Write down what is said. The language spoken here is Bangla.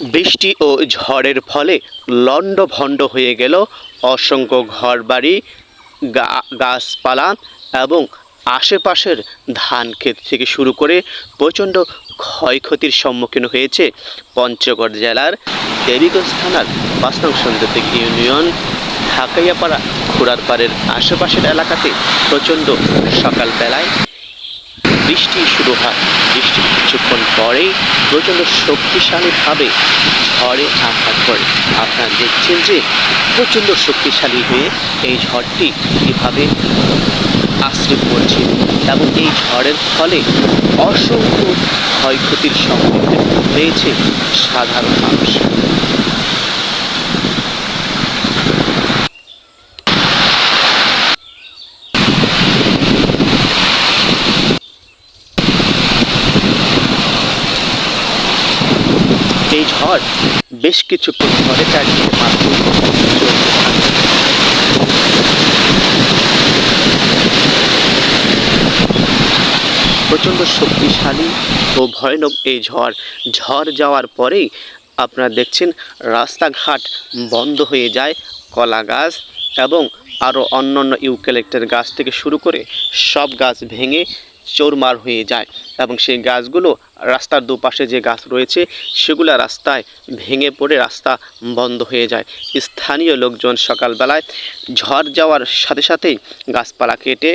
বৃষ্টি ও ঝড়ের ফলে লণ্ডভণ্ড হয়ে গেল অসংখ্য ঘরবাড়ি গাছপালা এবং আশেপাশের ধান ক্ষেত থেকে শুরু করে প্রচণ্ড ক্ষয়ক্ষতির সম্মুখীন হয়েছে পঞ্চগড় জেলার দেবীগঞ্জ থানার পাঁচ নং ইউনিয়ন। ঢাকাইয়াপাড়া খুড়ারপাড়ের আশেপাশের এলাকাতে প্রচণ্ড সকালবেলায় বৃষ্টি শুরু হয়। বৃষ্টির কিছুক্ষণ পরেই প্রচণ্ড শক্তিশালীভাবে ঝড়ে আঘাত করে। আপনারা দেখছেন যে প্রচণ্ড শক্তিশালী হয়ে এই ঝড়টি কীভাবে আশ্রে পড়ছে এবং এই ঝড়ের ফলে অসংখ্য ক্ষয়ক্ষতির সম্মুখীন হয়েছে সাধারণ মানুষ। এই ঝড় বেশ কিছুক্ষণ ধরে চারদিকে প্রচণ্ড শক্তিশালী ও ভয়ানক এই ঝড়। ঝড় যাওয়ার পরেই আপনারা দেখছেন রাস্তাঘাট বন্ধ হয়ে যায়, কলা গাছ এবং আরও অন্যান্য ইউক্যালিপ্টাস গাছ থেকে শুরু করে সব গাছ ভেঙে চোরমার হয়ে যায় এবং সেই গাছগুলো রাস্তার দুপাশে যে গাছ রয়েছে সেগুলো রাস্তায় ভেঙে পড়ে রাস্তা বন্ধ হয়ে যায়। স্থানীয় লোকজন সকালবেলায় ঝড় যাওয়ার সাথে সাথেই গাছপালা কেটে